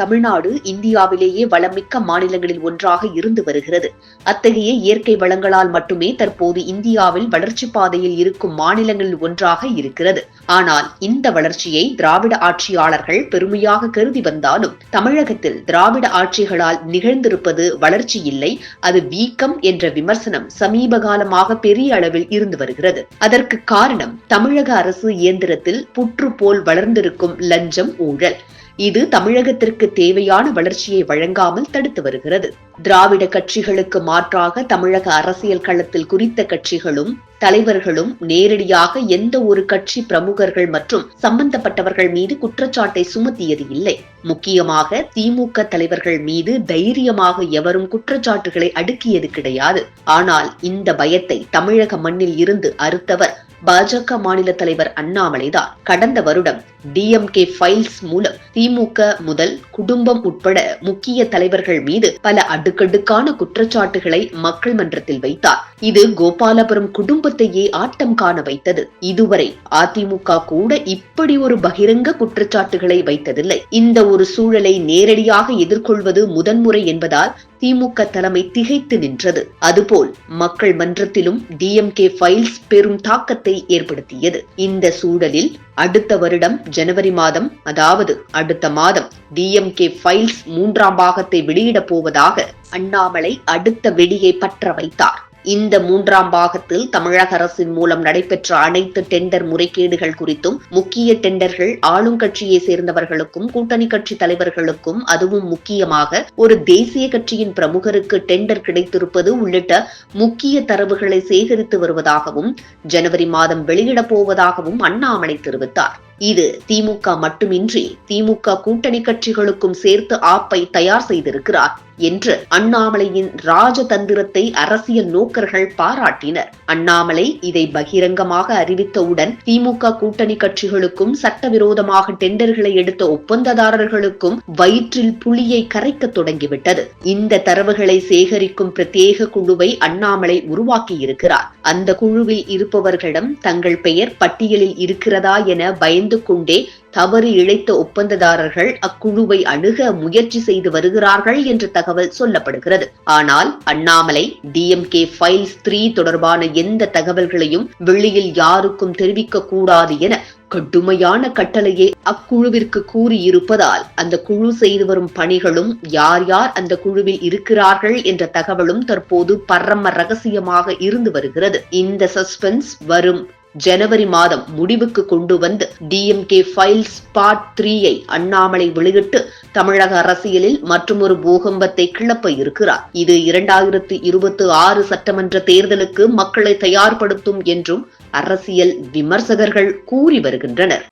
தமிழ்நாடு இந்தியாவிலேயே வளமிக்க மாநிலங்களில் ஒன்றாக இருந்து வருகிறது. அத்தகைய இயற்கை வளங்களால் மட்டுமே தற்போது இந்தியாவில் வளர்ச்சி பாதையில் இருக்கும் மாநிலங்களில் ஒன்றாக இருக்கிறது. ஆனால் இந்த வளர்ச்சியை திராவிட ஆட்சியாளர்கள் பெருமையாக கருதி வந்தாலும் தமிழகத்தில் திராவிட ஆட்சிகளால் நிகழ்ந்திருப்பது வளர்ச்சி இல்லை அது வீக்கம் என்ற விமர்சனம் சமீப காலமாக பெரிய அளவில் இருந்து வருகிறது. அதற்கு காரணம் தமிழக அரசு இயந்திரத்தில் புற்று போல் வளர்ந்திருக்கும் லஞ்சம் ஊழல். இது தமிழகத்திற்கு தேவையான வளர்ச்சியை வழங்காமல் தடுத்து வருகிறது. திராவிட கட்சிகளுக்கு மாற்றாக தமிழக அரசியல் களத்தில் குறித்த கட்சிகளும் தலைவர்களும் நேரடியாக எந்த ஒரு கட்சி பிரமுகர்கள் மற்றும் சம்பந்தப்பட்டவர்கள் மீது குற்றச்சாட்டை சுமத்தியது இல்லை. முக்கியமாக திமுக தலைவர்கள் மீது தைரியமாக எவரும் குற்றச்சாட்டுகளை அடுக்கியது கிடையாது. ஆனால் இந்த பயத்தை தமிழக மண்ணில் இருந்து அறுத்தவர் பாஜக மாநில தலைவர் அண்ணாமலைதான் கடந்த வருடம் டிஎம்கே ஃபைல்ஸ் மூலம் திமுக முதல் குடும்பம் உட்பட முக்கிய தலைவர்கள் மீது பல அடுக்கடுக்கான குற்றச்சாட்டுகளை மக்கள் மன்றத்தில் வைத்தார். இது கோபாலபுரம் குடும்பத்தையே ஆட்டம் காண வைத்தது. இதுவரை அதிமுக கூட இப்படி ஒரு பகிரங்க குற்றச்சாட்டுகளை வைத்ததில்லை. இந்த ஒரு சூழலை நேரடியாக எதிர்கொள்வது முதன்முறை என்பதால் திமுக தலைமை திகைத்து நின்றது. அதுபோல் மக்கள் மன்றத்திலும் டிஎம்கே ஃபைல்ஸ் பெரும் தாக்கத்தை ஏற்படுத்தியது. இந்த சூழலில் அடுத்த வருடம் ஜனவரி மாதம் அதாவது அடுத்த மாதம் டிஎம்கே ஃபைல்ஸ் மூன்றாம் பாகத்தை வெளியிடப் போவதாக அண்ணாமலை அடுத்த வெடியை பற்ற வைத்தார். இந்த மூன்றாம் பாகத்தில் தமிழக அரசின் மூலம் நடைபெற்ற அனைத்து டெண்டர் முறைகேடுகள் குறித்தும் முக்கிய டெண்டர்கள் ஆளும் கட்சியை சேர்ந்தவர்களுக்கும் கூட்டணி கட்சி தலைவர்களுக்கும் அதுவும் முக்கியமாக ஒரு தேசிய கட்சியின் பிரமுகருக்கு டெண்டர் கிடைத்திருப்பது உள்ளிட்ட முக்கிய தரவுகளை சேகரித்து வருவதாகவும் ஜனவரி மாதம் வெளியிடப் போவதாகவும் அண்ணாமலை தெரிவித்தார். இது திமுக மட்டுமின்றி திமுக கூட்டணி கட்சிகளுக்கும் சேர்த்து ஆப்பை தயார் செய்திருக்கிறார். என்று அண்ணாமலையின் ராஜதந்திரத்தை அரசியல் நோக்கர்கள் பாராட்டினர். அண்ணாமலை இதை பகிரங்கமாக அறிவித்தவுடன் திமுக கூட்டணி கட்சிகளுக்கும் சட்டவிரோதமாக டெண்டர்களை எடுத்த ஒப்பந்ததாரர்களுக்கும் வயிற்றில் புலியை கரைக்க தொடங்கிவிட்டது. இந்த தரவுகளை சேகரிக்கும் பிரத்யேக குழுவை அண்ணாமலை உருவாக்கியிருக்கிறார். அந்த குழுவில் இருப்பவர்களிடம் தங்கள் பெயர் பட்டியலில் இருக்கிறதா என பயந்து கொண்டே தவறு இழைத்த ஒப்பந்ததாரர்கள் அக்குழுவை அணுக முயற்சி செய்து வருகிறார்கள் என்ற தகவல் சொல்லப்படுகிறது. ஆனால் அண்ணாமலை டிஎம்கே ஃபைல்ஸ் த்ரீ தொடர்பான எந்த தகவல்களையும் வெளியில் யாருக்கும் தெரிவிக்க கூடாது என கடுமையான கட்டளையை அக்குழுவிற்கு கூறியிருப்பதால் அந்த குழு செய்து வரும் பணிகளும் யார் யார் அந்த குழுவில் இருக்கிறார்கள் என்ற தகவலும் தற்போது பரம ரகசியமாக இருந்து வருகிறது. இந்த சஸ்பென்ஸ் வரும் ஜனவரி மாதம் முடிவுக்கு கொண்டு வந்து டிஎம்கே ஃபைல்ஸ் பார்ட் த்ரீயை அண்ணாமலை வெளியிட்டு தமிழக அரசியலில் மற்றொரு பூகம்பத்தை கிளப்ப இருக்கிறார். இது இரண்டாயிரத்தி இருபத்தி ஆறு சட்டமன்ற தேர்தலுக்கு மக்களை தயார்படுத்தும் என்றும் அரசியல் விமர்சகர்கள் கூறி வருகின்றனர்.